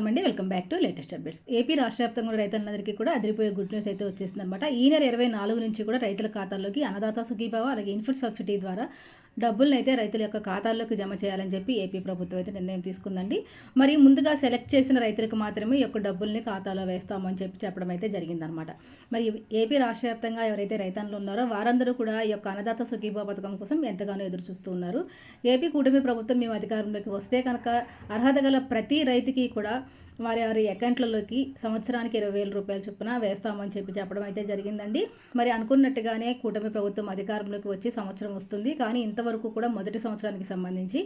నమస్కారం అండి. Welcome back to latest updates. AP రాష్ట్ర వ్యాప్తంగా రైతులందరికీ కూడా అదిరిపోయే గుడ్ న్యూస్ అయితే వచ్చేసిందనమాట ఈ నెల ఇరవై నాలుగు నుంచి కూడా రైతుల ఖాతాల్లోకి అన్నదాత సుఖీభావ అలాగే ఇన్ఫుడ్ సబ్సిడీ ద్వారా డబ్బులను అయితే రైతుల యొక్క ఖాతాల్లోకి జమ చేయాలని చెప్పి ఏపీ ప్రభుత్వం అయితే నిర్ణయం తీసుకుందండి. మరి ముందుగా సెలెక్ట్ చేసిన రైతులకు మాత్రమే ఈ యొక్క డబ్బుల్ని ఖాతాలో వేస్తామని చెప్పి చెప్పడం అయితే జరిగిందనమాట. మరి ఏపీ రాష్ట్ర వ్యాప్తంగా ఎవరైతే రైతన్లు ఉన్నారో వారందరూ కూడా ఈ యొక్క అన్నదాత సుఖీభావ పథకం కోసం ఎంతగానో ఎదురు చూస్తూ ఉన్నారు. ఏపీ కూటమి ప్రభుత్వం మేము అధికారంలోకి వస్తే కనుక అర్హత గల ప్రతి రైతుకి కూడా వారి వారి అకౌంట్లలోకి సంవత్సరానికి ఇరవై వేల రూపాయల చొప్పున వేస్తామని చెప్పి చెప్పడం అయితే జరిగిందండి. మరి అనుకున్నట్టుగానే కూటమి ప్రభుత్వం అధికారంలోకి వచ్చి సంవత్సరం వస్తుంది. కానీ ఇంతవరకు కూడా మొదటి సంవత్సరానికి సంబంధించి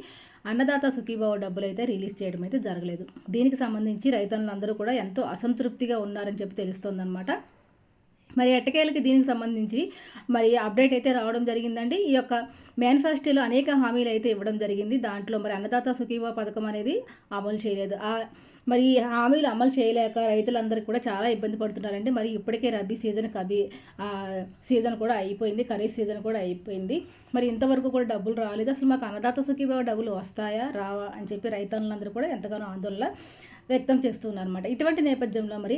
అన్నదాత సుఖీభావ డబ్బులు అయితే రిలీజ్ చేయడం అయితే జరగలేదు. దీనికి సంబంధించి రైతన్నులందరూ కూడా ఎంతో అసంతృప్తిగా ఉన్నారని చెప్పి తెలుస్తోందనమాట మరి ఎట్టకేలకి దీనికి సంబంధించి మరి అప్డేట్ అయితే రావడం జరిగిందండి. ఈ యొక్క మేనిఫెస్టోలో అనేక హామీలు అయితే ఇవ్వడం జరిగింది. దాంట్లో మరి అన్నదాత సుఖీభావ పథకం అనేది అమలు చేయలేదు. ఆ మరి ఈ హామీలు అమలు చేయలేక రైతులందరూ కూడా చాలా ఇబ్బంది పడుతున్నారండి. మరి ఇప్పటికే రబీ సీజన్ కబీ సీజన్ కూడా అయిపోయింది. ఖరీఫ్ సీజన్ కూడా అయిపోయింది. మరి ఇంతవరకు కూడా డబ్బులు రాలేదు. అసలు మాకు అన్నదాత సుఖీభావ డబ్బులు వస్తాయా రావా అని చెప్పి రైతులందరూ కూడా ఎంతగానో ఆందోళన వ్యక్తం చేస్తున్నారు అనమాట ఇటువంటి నేపథ్యంలో మరి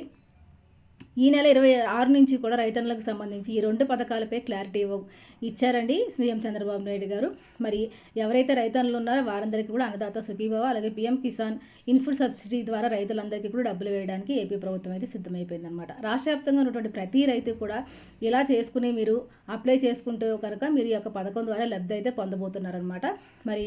ఈ నెల ఇరవై ఆరు నుంచి కూడా రైతన్నులకు సంబంధించి ఈ రెండు పథకాలపై క్లారిటీ ఇవ్వ ఇచ్చారండి సీఎం చంద్రబాబు నాయుడు గారు. మరి ఎవరైతే రైతన్నులు ఉన్నారో వారందరికీ కూడా అన్నదాత సుఖీభావ అలాగే పీఎం కిసాన్ ఇన్ఫుడ్ సబ్సిడీ ద్వారా రైతులందరికీ కూడా డబ్బులు వేయడానికి ఏపీ ప్రభుత్వం అయితే సిద్ధమైపోయింది అనమాట రాష్ట్ర వ్యాప్తంగా ఉన్నటువంటి ప్రతి రైతు కూడా ఇలా చేసుకుని మీరు అప్లై చేసుకుంటే కనుక మీరు ఈ యొక్క పథకం ద్వారా లబ్ధి అయితే పొందబోతున్నారనమాట మరి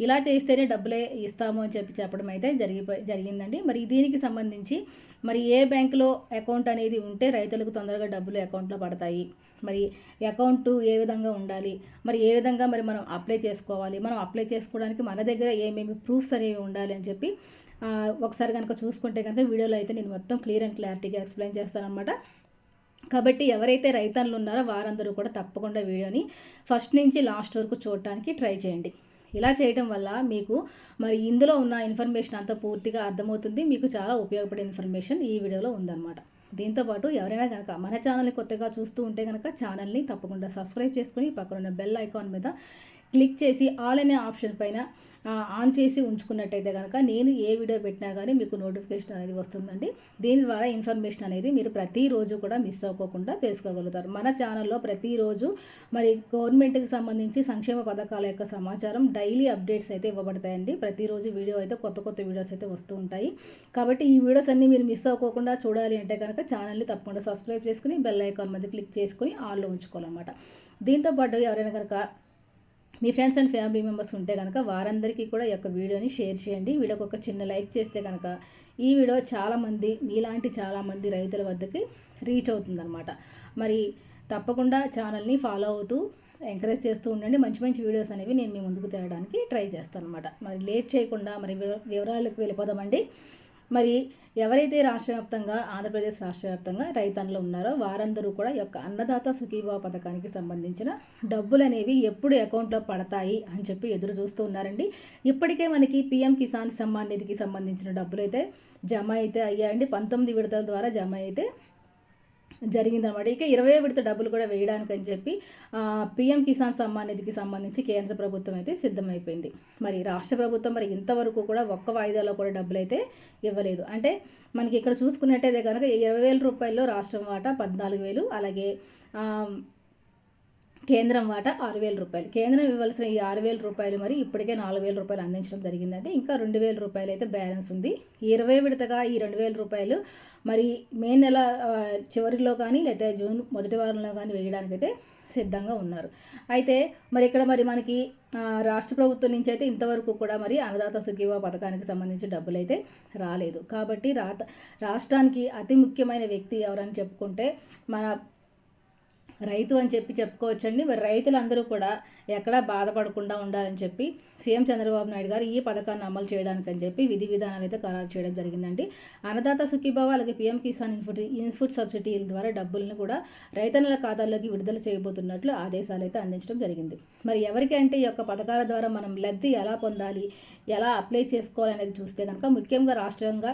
ఇలా చేస్తేనే డబ్బులే ఇస్తాము అని చెప్పి చెప్పడం అయితే జరిగిపోయి జరిగిందండి. మరి దీనికి సంబంధించి మరి ఏ బ్యాంకులో అకౌంట్ అనేది ఉంటే రైతులకు తొందరగా డబ్బులు అకౌంట్లో పడతాయి. మరి అకౌంట్ ఏ విధంగా ఉండాలి? మరి ఏ విధంగా మరి మనం అప్లై చేసుకోవాలి? మనం అప్లై చేసుకోవడానికి మన దగ్గర ఏమేమి ప్రూఫ్స్ అనేవి ఉండాలి అని చెప్పి ఒకసారి కనుక చూసుకుంటే కనుక వీడియోలో అయితే నేను మొత్తం క్లియర్ అండ్ క్లారిటీగా ఎక్స్ప్లెయిన్ చేస్తానమాట కాబట్టి ఎవరైతే రైతన్లు ఉన్నారో వారందరూ కూడా తప్పకుండా వీడియోని ఫస్ట్ నుంచి లాస్ట్ వరకు చూడటానికి ట్రై చేయండి. ఇలా చేయడం వల్ల మీకు మరి ఇందులో ఉన్న ఇన్ఫర్మేషన్ అంతా పూర్తిగా అర్థమవుతుంది. మీకు చాలా ఉపయోగపడే ఇన్ఫర్మేషన్ ఈ వీడియోలో ఉందన్నమాట. దీంతోపాటు ఎవరైనా కనుక మన ఛానల్ని కొత్తగా చూస్తూ ఉంటే కనుక ఛానల్ని తప్పకుండా సబ్స్క్రైబ్ చేసుకుని పక్కన బెల్ ఐకాన్ మీద క్లిక్ చేసి ఆల్ అనే ఆప్షన్ పైన ఆన్ చేసి ఉంచుకున్నట్టయితే కనుక నేను ఏ వీడియో పెట్టినా కానీ మీకు నోటిఫికేషన్ అనేది వస్తుందండి. దీని ద్వారా ఇన్ఫర్మేషన్ అనేది మీరు ప్రతిరోజు కూడా మిస్ అవ్వకుండా తెలుసుకోగలుగుతారు. మన ఛానల్లో ప్రతిరోజు మరి గవర్నమెంట్కి సంబంధించి సంక్షేమ పథకాల యొక్క సమాచారం డైలీ అప్డేట్స్ అయితే ఇవ్వబడతాయండి. ప్రతిరోజు వీడియో అయితే కొత్త కొత్త వీడియోస్ అయితే వస్తూ ఉంటాయి. కాబట్టి ఈ వీడియోస్ అన్నీ మీరు మిస్ అవ్వకుండా చూడాలి అంటే కనుక ఛానల్ని తప్పకుండా సబ్స్క్రైబ్ చేసుకుని బెల్ ఐకాన్ మీద క్లిక్ చేసుకుని ఆన్లో ఉంచుకోవాలన్నమాట. దీంతోపాటు ఎవరైనా కనుక మీ ఫ్రెండ్స్ అండ్ ఫ్యామిలీ మెంబర్స్ ఉంటే కనుక వారందరికీ కూడా ఈ యొక్క వీడియోని షేర్ చేయండి. వీడియోకి ఒక చిన్న లైక్ చేస్తే కనుక ఈ వీడియో చాలామంది మీలాంటి చాలామంది రైతుల వద్దకి రీచ్ అవుతుందన్నమాట. మరి తప్పకుండా ఛానల్ని ఫాలో అవుతూ ఎంకరేజ్ చేస్తూ ఉండండి. మంచి మంచి వీడియోస్ అనేవి నేను మీ ముందుకు తేవడానికి ట్రై చేస్తాను అనమాట మరి లేట్ చేయకుండా మరి వివరాలకు వెళ్ళిపోదామండి. మరి ఎవరైతే రాష్ట్ర వ్యాప్తంగా ఆంధ్రప్రదేశ్ రాష్ట్ర వ్యాప్తంగా రైతన్నులు ఉన్నారో వారందరూ కూడా యొక్క అన్నదాత సుఖీభావ పథకానికి సంబంధించిన డబ్బులు అనేవి ఎప్పుడు అకౌంట్లో పడతాయి అని చెప్పి ఎదురు చూస్తూ ఉన్నారండి. ఇప్పటికే మనకి పిఎం కిసాన్ సమ్మాన్ నిధికి సంబంధించిన డబ్బులు అయితే జమ అయితే అయ్యాయండి. పంతొమ్మిది విడతల ద్వారా జమ అయితే జరిగిందనమాట ఇక ఇరవై విడత డబ్బులు కూడా వేయడానికి అని చెప్పి పిఎం కిసాన్ సమ్మాన్ నిధికి సంబంధించి కేంద్ర ప్రభుత్వం అయితే సిద్ధమైపోయింది. మరి రాష్ట్ర ప్రభుత్వం మరి ఇంతవరకు కూడా ఒక్క వాయిదాలో కూడా డబ్బులు అయితే ఇవ్వలేదు. అంటే మనకి ఇక్కడ చూసుకున్నట్టయితే కనుక ఇరవై వేల రూపాయల్లో రాష్ట్రం వాటా పద్నాలుగు వేలు అలాగే కేంద్రం వాటా ఆరు వేల రూపాయలు. కేంద్రం ఇవ్వాల్సిన ఈ ఆరు వేల రూపాయలు మరి ఇప్పటికే నాలుగు వేల రూపాయలు అందించడం జరిగిందంటే ఇంకా రెండు వేల రూపాయలు అయితే బ్యాలెన్స్ ఉంది. ఇరవై విడతగా ఈ రెండు వేల రూపాయలు మరి మే నెల చివరిలో కానీ లేదా జూన్ మొదటి వారంలో కానీ వేయడానికైతే సిద్ధంగా ఉన్నారు. అయితే మరి ఇక్కడ మరి మనకి రాష్ట్ర ప్రభుత్వం నుంచి అయితే ఇంతవరకు కూడా మరి అన్నదాత సుఖీవ పథకానికి సంబంధించి డబ్బులు అయితే రాలేదు. కాబట్టి రాత రాష్ట్రానికి అతి ముఖ్యమైన వ్యక్తి ఎవరని చెప్పుకుంటే మన రైతు అని చెప్పి చెప్పుకోవచ్చండి. మరి రైతులందరూ కూడా ఎక్కడా బాధపడకుండా ఉండాలని చెప్పి సీఎం చంద్రబాబు నాయుడు గారు ఈ పథకాన్ని అమలు చేయడానికి అని చెప్పి విధి విధానాలు అయితే ఖరారు చేయడం జరిగిందండి. అన్నదాత సుఖీభావ అలాగే పీఎం కిసాన్ ఇన్ఫుట్ ఇన్పుట్ సబ్సిడీల ద్వారా డబ్బులను కూడా రైతన్నుల ఖాతాల్లోకి విడుదల చేయబోతున్నట్లు ఆదేశాలు అయితే అందించడం జరిగింది. మరి ఎవరికి అంటే ఈ యొక్క పథకాల ద్వారా మనం లబ్ధి ఎలా పొందాలి ఎలా అప్లై చేసుకోవాలనేది చూస్తే కనుక ముఖ్యంగా రాష్ట్రంగా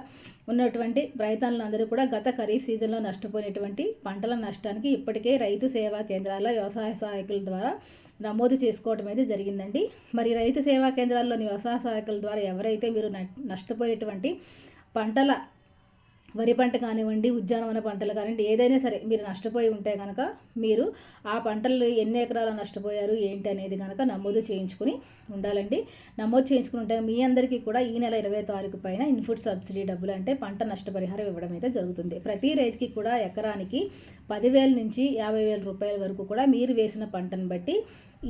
ఉన్నటువంటి రైతన్నులందరూ కూడా గత ఖరీఫ్ సీజన్లో నష్టపోయినటువంటి పంటల నష్టానికి ఇప్పటికే రైతు సేవా కేంద్రాల్లో వ్యవసాయ సహాయకుల ద్వారా నమోదు చేసుకోవడం అయితే జరిగిందండి. మరి రైతు సేవా కేంద్రాల్లోని వ్యవసాయ సహాయకుల ద్వారా ఎవరైతే మీరు నష్టపోయేటువంటి పంటల వరి పంట కానివ్వండి ఉద్యానవన పంటలు కానివ్వండి ఏదైనా సరే మీరు నష్టపోయి ఉంటే కనుక మీరు ఆ పంటలు ఎన్ని ఎకరాలు నష్టపోయారు ఏంటి అనేది కనుక నమోదు చేయించుకుని ఉండాలండి. నమోదు చేయించుకుని ఉంటే మీ అందరికీ కూడా ఈ నెల ఇరవై తారీఖు పైన ఇన్పుట్ సబ్సిడీ డబ్బులు అంటే పంట నష్టపరిహారం ఇవ్వడం అయితే జరుగుతుంది. ప్రతి రైతుకి కూడా ఎకరానికి పదివేల నుంచి యాభై వేల రూపాయల వరకు కూడా మీరు వేసిన పంటను బట్టి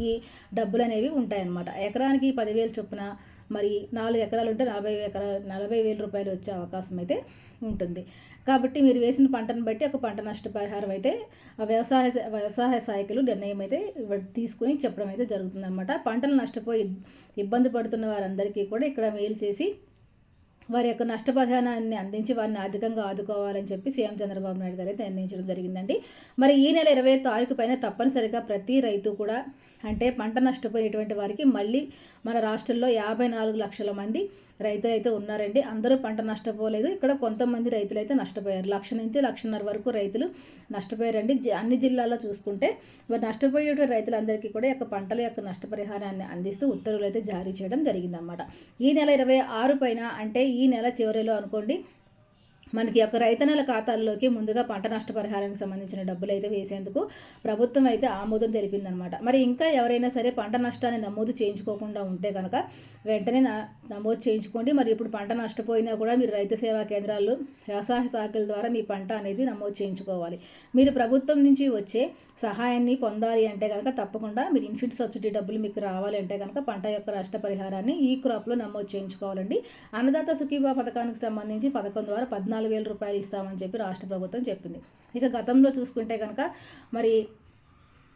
ఈ డబ్బులు అనేవి ఉంటాయన్నమాట. ఎకరానికి పదివేలు చొప్పున మరి నాలుగు ఎకరాలు ఉంటే నలభై ఎకరా నలభై వేల రూపాయలు వచ్చే అవకాశం అయితే ఉంటుంది. కాబట్టి మీరు వేసిన పంటను బట్టి ఒక పంట నష్టపరిహారం అయితే ఆ వ్యవసాయ వ్యవసాయ సహాయకులు నిర్ణయం అయితే తీసుకుని చెప్పడం అయితే జరుగుతుందన్నమాట. పంటలు నష్టపోయి ఇబ్బంది పడుతున్న వారందరికీ కూడా ఇక్కడ మెయిల్ చేసి వారి యొక్క నష్టపరిహారాన్ని అందించి వారిని ఆర్థికంగా ఆదుకోవాలని చెప్పి సీఎం చంద్రబాబు నాయుడు గారు అయితే నిర్ణయించడం జరిగిందండి. మరి ఈ నెల ఇరవై తారీఖు పైన తప్పనిసరిగా ప్రతి రైతు కూడా అంటే పంట నష్టపోయినటువంటి వారికి మళ్ళీ మన రాష్ట్రంలో యాభై నాలుగు లక్షల మంది రైతులు అయితే ఉన్నారండి. అందరూ పంట నష్టపోలేదు. ఇక్కడ కొంతమంది రైతులు అయితే నష్టపోయారు. లక్ష నుంచి లక్షన్నర వరకు రైతులు నష్టపోయారండి. అన్ని జిల్లాల్లో చూసుకుంటే మరి నష్టపోయేటువంటి రైతులందరికీ కూడా యొక్క పంటల యొక్క నష్టపరిహారాన్ని అందిస్తూ ఉత్తర్వులు అయితే జారీ చేయడం జరిగిందనమాట ఈ నెల ఇరవై ఆరు పైన అంటే ఈ నెల చివరిలో అనుకోండి మనకి యొక్క రైతన్నల ఖాతాల్లోకి ముందుగా పంట నష్టపరిహారానికి సంబంధించిన డబ్బులు అయితే వేసేందుకు ప్రభుత్వం అయితే ఆమోదం తెలిపిందనమాట మరి ఇంకా ఎవరైనా సరే పంట నష్టాన్ని నమోదు చేయించుకోకుండా ఉంటే కనుక వెంటనే నమోదు చేయించుకోండి. మరి ఇప్పుడు పంట నష్టపోయినా కూడా మీరు రైతు సేవా కేంద్రాలు వ్యవసాయ శాఖల ద్వారా మీ పంట అనేది నమోదు చేయించుకోవాలి. మీరు ప్రభుత్వం నుంచి వచ్చే సహాయాన్ని పొందాలి అంటే కనుక తప్పకుండా మీరు ఇన్ఫిట్ సబ్సిడీ డబ్బులు మీకు రావాలి అంటే కనుక పంట యొక్క నష్టపరిహారాన్ని ఈ క్రాప్లో నమోదు చేయించుకోవాలండి. అన్నదాత సుఖీభా పథకానికి సంబంధించి పథకం ద్వారా పద్నాలుగు వేల రూపాయలు ఇస్తామని చెప్పి రాష్ట్ర ప్రభుత్వం చెప్పింది. ఇక గతంలో చూసుకుంటే కనుక మరి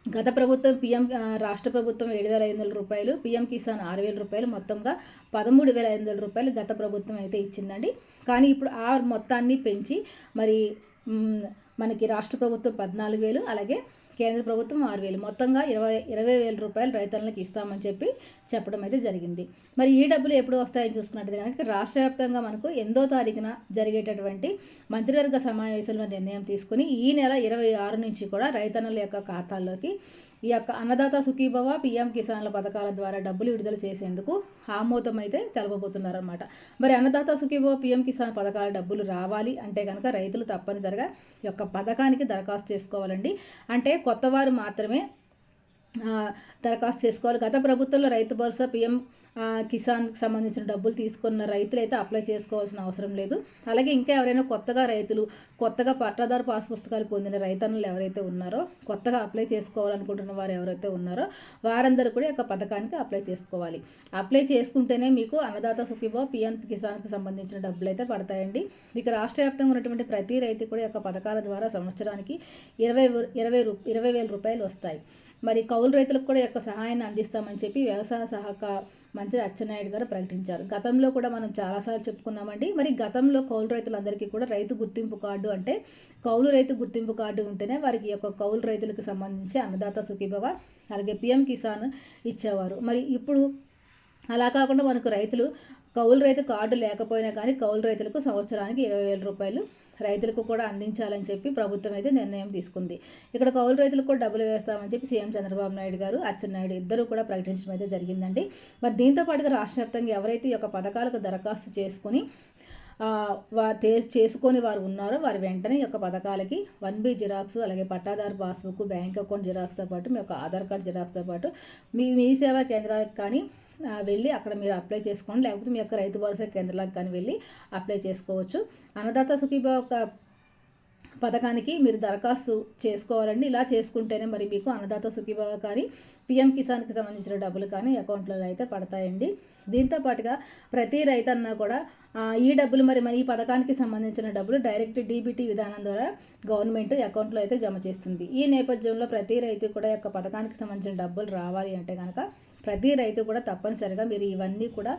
గత ప్రభుత్వం పిఎం రాష్ట్ర ప్రభుత్వం ఏడు వేల ఐదు వందల రూపాయలు పిఎం కిసాన్ ఆరు వేల రూపాయలు మొత్తంగా పదమూడు వేల ఐదు వందల రూపాయలు గత ప్రభుత్వం అయితే ఇచ్చిందండి. కానీ ఇప్పుడు ఆ మొత్తాన్ని పెంచి మరి మనకి రాష్ట్ర ప్రభుత్వం పద్నాలుగు వేలు అలాగే కేంద్ర ప్రభుత్వం ఆరు వేలు. మొత్తంగా ఇరవై ఇరవై వేల రూపాయలు రైతులకు ఇస్తామని చెప్పి చెప్పడం అయితే జరిగింది. మరి ఈ డబ్బులు ఎప్పుడు వస్తాయని చూసుకున్నట్టు కనుక రాష్ట్ర వ్యాప్తంగా మనకు ఎనిమిదో తారీఖున జరిగేటటువంటి మంత్రివర్గ సమావేశంలో నిర్ణయం తీసుకుని ఈ నెల ఇరవై ఆరు నుంచి కూడా రైతన్నుల యొక్క ఖాతాల్లోకి ఈ యొక్క అన్నదాత సుఖీభవ పిఎం కిసాన్ల పథకాల ద్వారా డబ్బులు విడుదల చేసేందుకు ఆమోదం అయితే మరి అన్నదాత సుఖీభవ పిఎం కిసాన్ పథకాల డబ్బులు రావాలి అంటే కనుక రైతులు తప్పనిసరిగా ఈ యొక్క పథకానికి దరఖాస్తు చేసుకోవాలండి. అంటే కొత్తవారు మాత్రమే దరఖాస్తు చేసుకోవాలి. గత ప్రభుత్వంలో రైతు భరోసా పిఎం కిసాన్కి సంబంధించిన డబ్బులు తీసుకున్న రైతులు అయితే అప్లై చేసుకోవాల్సిన అవసరం లేదు. అలాగే ఇంకా ఎవరైనా కొత్తగా రైతులు కొత్తగా పట్టాదారు పాస్ పుస్తకాలు పొందిన రైతన్నులు ఎవరైతే ఉన్నారో కొత్తగా అప్లై చేసుకోవాలనుకుంటున్న వారు ఎవరైతే ఉన్నారో వారందరూ కూడా యొక్క పథకానికి అప్లై చేసుకోవాలి. అప్లై చేసుకుంటేనే మీకు అన్నదాత సుఖీబో పిఎం కిసాన్కి సంబంధించిన డబ్బులు అయితే పడతాయండి. మీకు రాష్ట్ర వ్యాప్తంగా ఉన్నటువంటి ప్రతి రైతు కూడా యొక్క పథకాల ద్వారా సంవత్సరానికి ఇరవై ఇరవై రూ ఇరవై వేల రూపాయలు వస్తాయి. మరి కౌలు రైతులకు కూడా యొక్క సహాయాన్ని అందిస్తామని చెప్పి వ్యవసాయ సహకార మంత్రి అచ్చెన్నాయుడు గారు ప్రకటించారు. గతంలో కూడా మనం చాలాసార్లు చెప్పుకున్నామండి. మరి గతంలో కౌలు రైతులందరికీ కూడా రైతు గుర్తింపు కార్డు అంటే కౌలు రైతు గుర్తింపు కార్డు ఉంటేనే వారికి యొక్క కౌలు రైతులకు సంబంధించి అన్నదాత సుఖీభవ అలాగే పిఎం కిసాన్ ఇచ్చేవారు. మరి ఇప్పుడు అలా కాకుండా మనకు రైతులు కౌలు రైతు కార్డు లేకపోయినా కానీ కౌలు రైతులకు సంవత్సరానికి ఇరవై వేల రూపాయలు రైతులకు కూడా అందించాలని చెప్పి ప్రభుత్వం అయితే నిర్ణయం తీసుకుంది. ఇక్కడ కౌలు రైతులకు కూడా డబ్బులు వేస్తామని చెప్పి సీఎం చంద్రబాబు నాయుడు గారు అచ్చెన్నాయుడు ఇద్దరు కూడా ప్రకటించడం అయితే జరిగిందండి. మరి దీంతో పాటుగా రాష్ట్ర వ్యాప్తంగా ఎవరైతే ఈ యొక్క పథకాలకు దరఖాస్తు చేసుకుని వారు చేసుకొని వారు ఉన్నారో వారు వెంటనే ఈ యొక్క పథకాలకి వన్ బి జిరాక్స్ అలాగే పట్టాదారు పాస్బుక్ బ్యాంక్ అకౌంట్ జిరాక్స్తో పాటు మీ యొక్క ఆధార్ కార్డ్ జిరాక్స్తో పాటు మీ మీ సేవా కేంద్రాలకు కానీ వెళ్ళి అక్కడ మీరు అప్లై చేసుకోండి. లేకపోతే మీ యొక్క రైతు భరోసా కేంద్రాలకు కానీ వెళ్ళి అప్లై చేసుకోవచ్చు. అన్నదాత సుఖీభా ఒక పథకానికి మీరు దరఖాస్తు చేసుకోవాలండి. ఇలా చేసుకుంటేనే మరి మీకు అన్నదాత సుఖీభావ కానీ పిఎం కిసాన్కి సంబంధించిన డబ్బులు కానీ అకౌంట్లో అయితే పడతాయండి. దీంతో పాటుగా ప్రతి రైతన్నా కూడా ఈ డబ్బులు మరి మరి ఈ పథకానికి సంబంధించిన డబ్బులు డైరెక్ట్ డీబీటీ విధానం ద్వారా గవర్నమెంట్ అకౌంట్లో అయితే జమ చేస్తుంది. ఈ నేపథ్యంలో ప్రతి రైతు కూడా యొక్క పథకానికి సంబంధించిన డబ్బులు రావాలి అంటే కనుక ప్రతి రైతు కూడా తప్పనిసరిగా మీరు ఇవన్నీ కూడా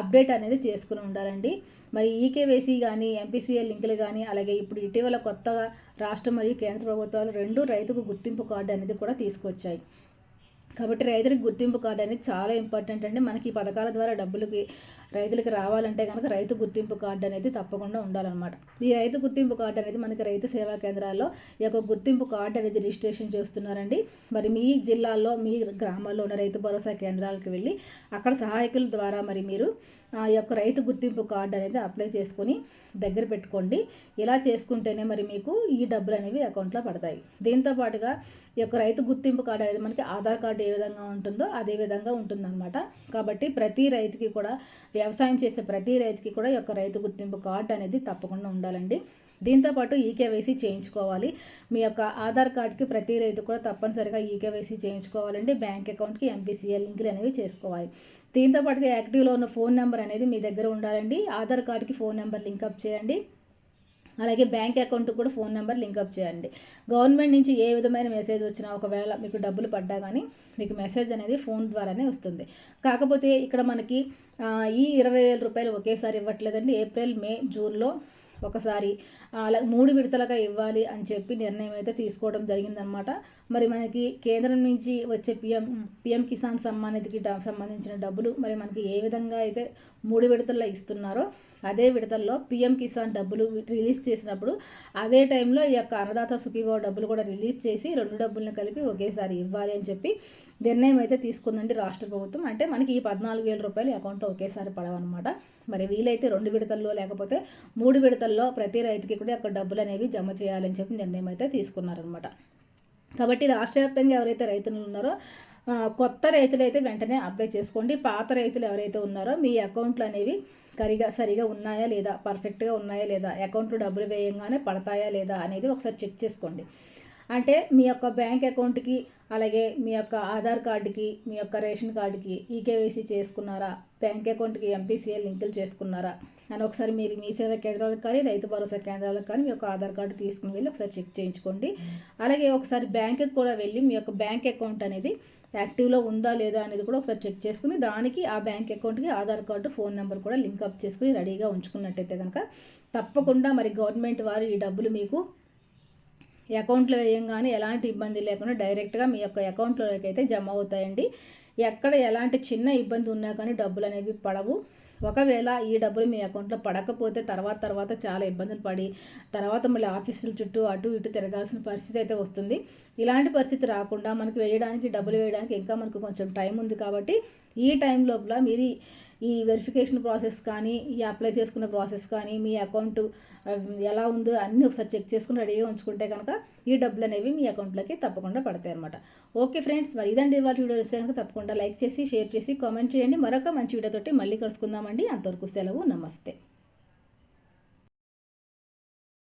అప్డేట్ అనేది చేసుకుని ఉండాలండి. మరి ఈకేవైసీ కానీ ఎంపీసీఏ లింకులు కానీ అలాగే ఇప్పుడు ఇటీవల కొత్తగా రాష్ట్ర మరియు కేంద్ర ప్రభుత్వాలు రెండు రైతుకు గుర్తింపు కార్డు అనేది కూడా తీసుకొచ్చాయి. కాబట్టి రైతులకు గుర్తింపు కార్డు అనేది చాలా ఇంపార్టెంట్ అండి. మనకి ఈ పథకాల ద్వారా డబ్బులకి రైతులకు రావాలంటే కనుక రైతు గుర్తింపు కార్డు అనేది తప్పకుండా ఉండాలన్నమాట. ఈ రైతు గుర్తింపు కార్డు అనేది మనకి రైతు సేవా కేంద్రాల్లో ఈ యొక్క గుర్తింపు కార్డు అనేది రిజిస్ట్రేషన్ చేస్తున్నారండి. మరి మీ జిల్లాల్లో మీ గ్రామాల్లో ఉన్న రైతు భరోసా కేంద్రాలకు వెళ్ళి అక్కడ సహాయకుల ద్వారా మరి మీరు ఆ యొక్క రైతు గుర్తింపు కార్డు అనేది అప్లై చేసుకొని దగ్గర పెట్టుకోండి. ఇలా చేసుకుంటేనే మరి మీకు ఈ డబ్బులు అనేవి అకౌంట్లో పడతాయి. దీంతో పాటుగా ఈ యొక్క రైతు గుర్తింపు కార్డు అనేది మనకి ఆధార్ కార్డు ఏ విధంగా ఉంటుందో అదే విధంగా ఉంటుందన్నమాట. కాబట్టి ప్రతి రైతుకి కూడా వ్యవసాయం చేసే ప్రతి రైతుకి కూడా ఈ యొక్క రైతు గుర్తింపు కార్డు అనేది తప్పకుండా ఉండాలండి. దీంతోపాటు ఈకేవైసీ చేయించుకోవాలి. మీ యొక్క ఆధార్ కార్డ్కి ప్రతి రైతు కూడా తప్పనిసరిగా ఈకేవైసీ చేయించుకోవాలండి. బ్యాంక్ అకౌంట్కి ఎంపీసీఎల్ లింకులు అనేవి చేసుకోవాలి. దీంతో పాటుగా యాక్టివ్లో ఉన్న ఫోన్ నెంబర్ అనేది మీ దగ్గర ఉండాలండి. ఆధార్ కార్డ్కి ఫోన్ నెంబర్ లింకప్ చేయండి. అలాగే బ్యాంక్ అకౌంట్ కూడా ఫోన్ నెంబర్ లింకప్ చేయండి. గవర్నమెంట్ నుంచి ఏ విధమైన మెసేజ్ వచ్చినా ఒకవేళ మీకు డబ్బులు పడ్డా కానీ మీకు మెసేజ్ అనేది ఫోన్ ద్వారానే వస్తుంది. కాకపోతే ఇక్కడ మనకి ఈ ఇరవై వేల రూపాయలు ఒకేసారి ఇవ్వట్లేదండి. ఏప్రిల్ మే జూన్లో ఒకసారి అలా మూడు విడతలుగా ఇవ్వాలి అని చెప్పి నిర్ణయం అయితే తీసుకోవడం జరిగిందనమాట మరి మనకి కేంద్రం నుంచి వచ్చే పిఎం పిఎం కిసాన్ సమ్మాన్ నిధికి సంబంధించిన డబ్బులు మరి మనకి ఏ విధంగా అయితే మూడు విడతల్లో ఇస్తున్నారో అదే విడతల్లో పిఎం కిసాన్ డబ్బులు రిలీజ్ చేసినప్పుడు అదే టైంలో ఈ యొక్క అన్నదాత సుఖీభావ డబ్బులు కూడా రిలీజ్ చేసి రెండు డబ్బులను కలిపి ఒకేసారి ఇవ్వాలి అని చెప్పి నిర్ణయం అయితే తీసుకుందండి రాష్ట్ర ప్రభుత్వం. అంటే మనకి ఈ పద్నాలుగు వేల రూపాయలు అకౌంట్లో ఒకేసారి పడవన్నమాట. మరి వీలైతే రెండు విడతల్లో లేకపోతే మూడు విడతల్లో ప్రతి రైతుకి కూడా అక్కడ డబ్బులు అనేవి జమ చేయాలని చెప్పి నిర్ణయం అయితే తీసుకున్నారనమాట కాబట్టి రాష్ట్ర వ్యాప్తంగా ఎవరైతే రైతులు ఉన్నారో కొత్త రైతులు అయితే వెంటనే అప్లై చేసుకోండి. పాత రైతులు ఎవరైతే ఉన్నారో మీ అకౌంట్లు అనేవి కరిగా సరిగా ఉన్నాయా లేదా పర్ఫెక్ట్గా ఉన్నాయా లేదా అకౌంట్లో డబ్బులు వేయంగానే పడతాయా లేదా అనేది ఒకసారి చెక్ చేసుకోండి. అంటే మీ యొక్క బ్యాంక్ అకౌంట్కి అలాగే మీ యొక్క ఆధార్ కార్డుకి మీ యొక్క రేషన్ కార్డుకి ఈకేవైసీ చేసుకున్నారా? బ్యాంక్ అకౌంట్కి ఎంపీసీఏ లింకులు చేసుకున్నారా? అని ఒకసారి మీరు మీ సేవా కేంద్రాలకు కానీ రైతు భరోసా కేంద్రాలకు కానీ మీ యొక్క ఆధార్ కార్డు తీసుకుని వెళ్ళి ఒకసారి చెక్ చేయించుకోండి. అలాగే ఒకసారి బ్యాంకుకి కూడా వెళ్ళి మీ యొక్క బ్యాంక్ అకౌంట్ అనేది యాక్టివ్లో ఉందా లేదా అనేది కూడా ఒకసారి చెక్ చేసుకుని దానికి ఆ బ్యాంక్ అకౌంట్కి ఆధార్ కార్డు ఫోన్ నెంబర్ కూడా లింక్ అప్ చేసుకుని రెడీగా ఉంచుకున్నట్టయితే కనుక తప్పకుండా మరి గవర్నమెంట్ వారు ఈ డబ్బులు మీకు అకౌంట్లో వేయంగానే ఎలాంటి ఇబ్బంది లేకుండా డైరెక్ట్గా మీ యొక్క అకౌంట్లోకి అయితే జమ అవుతాయండి. ఎక్కడ ఎలాంటి చిన్న ఇబ్బంది ఉన్నా కానీ డబ్బులు అనేవి పడవు. ఒకవేళ ఈ డబ్బులు మీ అకౌంట్లో పడకపోతే తర్వాత తర్వాత చాలా ఇబ్బందులు పడి తర్వాత మళ్ళీ ఆఫీసుల చుట్టూ అటు ఇటు తిరగాల్సిన పరిస్థితి అయితే వస్తుంది. ఇలాంటి పరిస్థితి రాకుండా మనకు వేయడానికి డబ్బులు వేయడానికి ఇంకా మనకు కొంచెం టైం ఉంది కాబట్టి ఈ టైం లోపల మీరు ఈ వెరిఫికేషన్ ప్రాసెస్ కానీ ఈ అప్లై చేసుకున్న ప్రాసెస్ కానీ మీ అకౌంట్ ఎలా ఉందో అన్నీ ఒకసారి చెక్ చేసుకుని రెడీగా ఉంచుకుంటే కనుక ఈ డబ్బులు అనేవి మీ అకౌంట్లోకి తప్పకుండా పడతాయి అనమాట ఓకే ఫ్రెండ్స్ మరి ఇదండి ఇవాళ వీడియో. వస్తే కనుక తప్పకుండా లైక్ చేసి షేర్ చేసి కామెంట్ చేయండి. మరొక మంచి వీడియోతోటి మళ్ళీ కలుసుకుందామండి. అంతవరకు సెలవు నమస్తే.